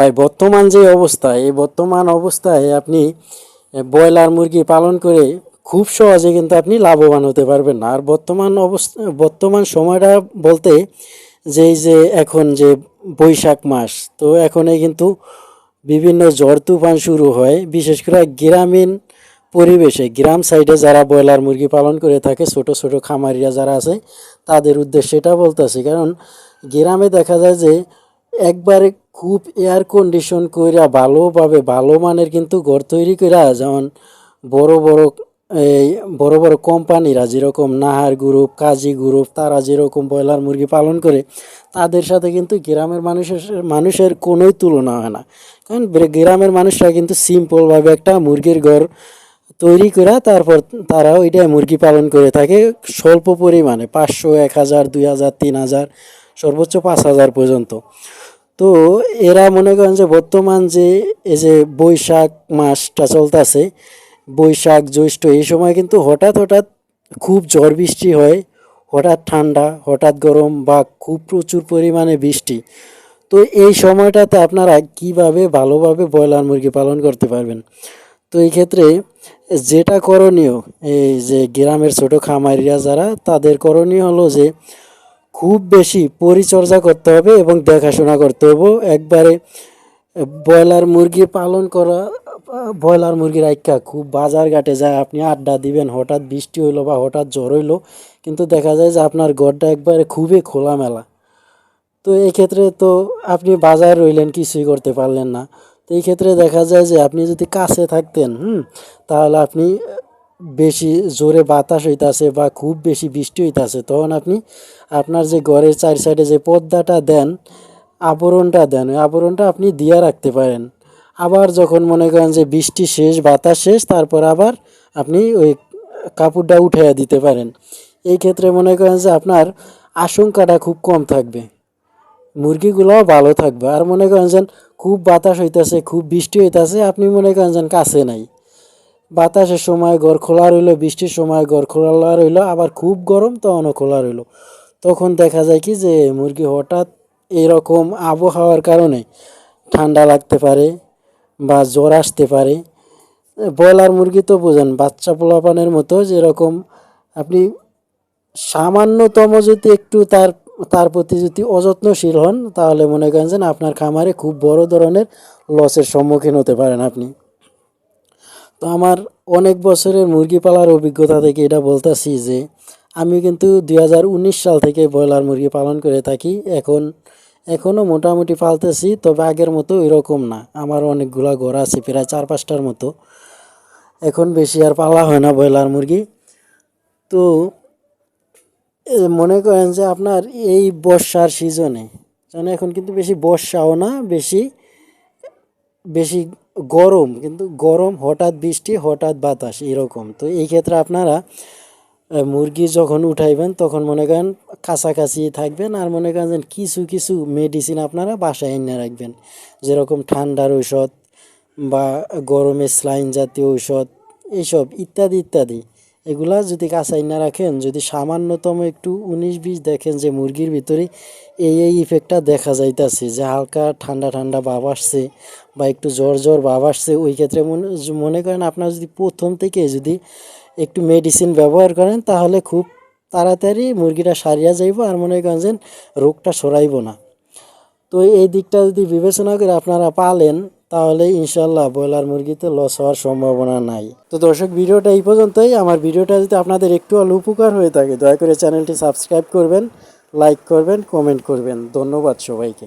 ভাই, বর্তমান যে অবস্থা, এই বর্তমান অবস্থায় আপনি ব্রয়লার মুরগি পালন করে খুব সহজে কিন্তু আপনি লাভবান হতে পারবেন না। আর বর্তমান অবস্থা, বর্তমান সময়টা বলতে যে যে এখন যে বৈশাখ মাস, তো এখনে কিন্তু বিভিন্ন ঝড় তুফান শুরু হয়। বিশেষ করে গ্রামীণ পরিবেশে, গ্রাম সাইডে যারা ব্রয়লার মুরগি পালন করে থাকে, ছোট ছোট খামারিরা যারা আছে, তাদের উদ্দেশ্যে এটা বলতেছি। কারণ গ্রামে দেখা যায় যে, একবারে খুব এয়ার কন্ডিশন কইরা ভালোভাবে, ভালো মানের কিন্তু ঘর তৈরি কইরা যেমন বড় বড়, এই বড় বড় কোম্পানিরা যেরকম নাহার গ্রুপ কাজী গ্রুপ তারা যেরকম ব্রয়লার মুরগি পালন করে, তাদের সাথে কিন্তু গ্রামের মানুষের মানুষের কোনোই তুলনা হয় না। কারণ গ্রামের মানুষরা কিন্তু সিম্পলভাবে একটা মুরগির ঘর তৈরি করে তারপর তারা ওইটাই মুরগি পালন করে থাকে স্বল্প পরিমাণে, পাঁচশো, এক হাজার, দুই হাজার, তিন হাজার, সর্বোচ্চ পাঁচ হাজার পর্যন্ত। তো এরা মনে করেন যে বর্তমান যে এই যে বৈশাখ মাসটা চলতেছে, বৈশাখ, জ্যৈষ্ঠ, এই সময় কিন্তু হঠাৎ হঠাৎ খুব ঝড় বৃষ্টি হয়, হঠাৎ ঠান্ডা, হঠাৎ গরম বা খুব প্রচুর পরিমাণে বৃষ্টি। তো এই সময়টাতে আপনারা কীভাবে ভালোভাবে ব্রয়লার মুরগি পালন করতে পারবেন? তো এই ক্ষেত্রে যেটা করণীয়, এই যে গ্রামের ছোট খামারিরা যারা, তাদের করণীয় হলো যে খুব বেশি পরিচর্যা করতে হবে এবং দেখাশোনা করতে হবে। একবারে ব্রয়লার মুরগি পালন করা, ব্রয়লার মুরগির আইকা খুব বাজার ঘাটে যায়, আপনি আড্ডা দিবেন, হঠাৎ বৃষ্টি হইল বা হঠাৎ জ্বর হইল, কিন্তু দেখা যায় যে আপনার ঘরটা একবারে খুবই খোলামেলা। তো এই ক্ষেত্রে তো আপনি বাজার রইলেন, কিছুই করতে পারলেন না। তো এই ক্ষেত্রে দেখা যায় যে আপনি যদি কাছে থাকতেন, হুম, তাহলে আপনি বেশি জোরে বাতাস হইতাছে বা খুব বেশি বৃষ্টি হইতাছে, তখন আপনি আপনার যে ঘরের চার সাইডে যে পর্দাটা দেন, আবরণটা দেন আবরণটা আপনি দিয়ে রাখতে পারেন। আবার যখন মনে করেন যে বৃষ্টি শেষ, বাতাস শেষ, তারপর আবার আপনি ওই কাপড়টা উঠাইয়া দিতে পারেন। এই ক্ষেত্রে মনে করেন যে আপনার আশঙ্কাটা খুব কম থাকবে। মুরগিগুলোও ভালো থাকবে। আর মনে করেন যেন খুব বাতাস হইতাছে, খুব বৃষ্টি হইতাছে, আপনি মনে করেন যেন কাছে নাই। বাতাসের সময় ঘর খোলা রইল, বৃষ্টির সময় ঘর খোলা রইল, আবার খুব গরম তখনও খোলা রইল। তখন দেখা যায় কি যে মুরগি হঠাৎ এরকম আবহাওয়ার কারণে ঠান্ডা লাগতে পারে বা জ্বর আসতে পারে। ব্রয়লার মুরগি তো বোঝেন, বাচ্চা পোলাপানের মতো যেরকম আপনি সামান্যতম যদি একটু তার তার প্রতি যদি অযত্নশীল হন, তাহলে মনে করেন যে আপনার খামারে খুব বড় ধরনের লসের সম্মুখীন হতে পারেন আপনি। তো আমার অনেক বছরের মুরগি পালার অভিজ্ঞতা থেকে এটা বলতেছি যে, আমি কিন্তু দু হাজার উনিশ সাল থেকে ব্রয়লার মুরগি পালন করে থাকি। এখন এখনও মোটামুটি পালতেছি, তবে আগের মতো এরকম না। আমার অনেকগুলা ঘর আছে, প্রায় চার পাঁচটার মতো। এখন বেশি আর পালা হয় না ব্রয়লার মুরগি। তো মনে করেন যে আপনার এই বর্ষার সিজনে, যেন এখন কিন্তু বেশি বর্ষাও না, বেশি বেশি গরম, কিন্তু গরম হঠাৎ বৃষ্টি, হঠাৎ বাতাস, এরকম। তো এই ক্ষেত্রে আপনারা মুরগি যখন উঠাইবেন, তখন মনে করেন কাছাকাছি থাকবেন আর মনে করেন কিছু কিছু মেডিসিন আপনারা বাসায় এনে রাখবেন। যেরকম ঠান্ডার ঔষধ বা গরমে স্লাইন জাতীয় ঔষধ এইসব ইত্যাদি ইত্যাদি। এগুলা যদি কাঁচাই না রাখেন, যদি সামান্যতম একটু উনিশ বিশ দেখেন যে মুরগির ভিতরে এই এই ইফেক্টটা দেখা যাইতাছে, যে হালকা ঠান্ডা ঠান্ডা ভাব আসছে বা একটু জ্বর জ্বর ভাব আসছে, ওই ক্ষেত্রে মনে করেন আপনার যদি প্রথম থেকে যদি একটু মেডিসিন ব্যবহার করেন, তাহলে খুব তাড়াতাড়ি মুরগিটা সারিয়া যাইব আর মনে করেন যে রোগটা সরাইব না। তো এই দিকটা যদি বিবেচনা করে আপনারা পালেন তাহলে ইনশাল্লাহ ব্রয়লার মুরগিতে লস হওয়ার সম্ভাবনা নাই। তো দর্শক, ভিডিওটা এই পর্যন্তই। আমার ভিডিওটা যদি আপনাদের একটু হলে উপকার হয়ে থাকে, দয়া করে চ্যানেলটি সাবস্ক্রাইব করবেন, লাইক করবেন কমেন্ট করবেন। ধন্যবাদ সবাইকে।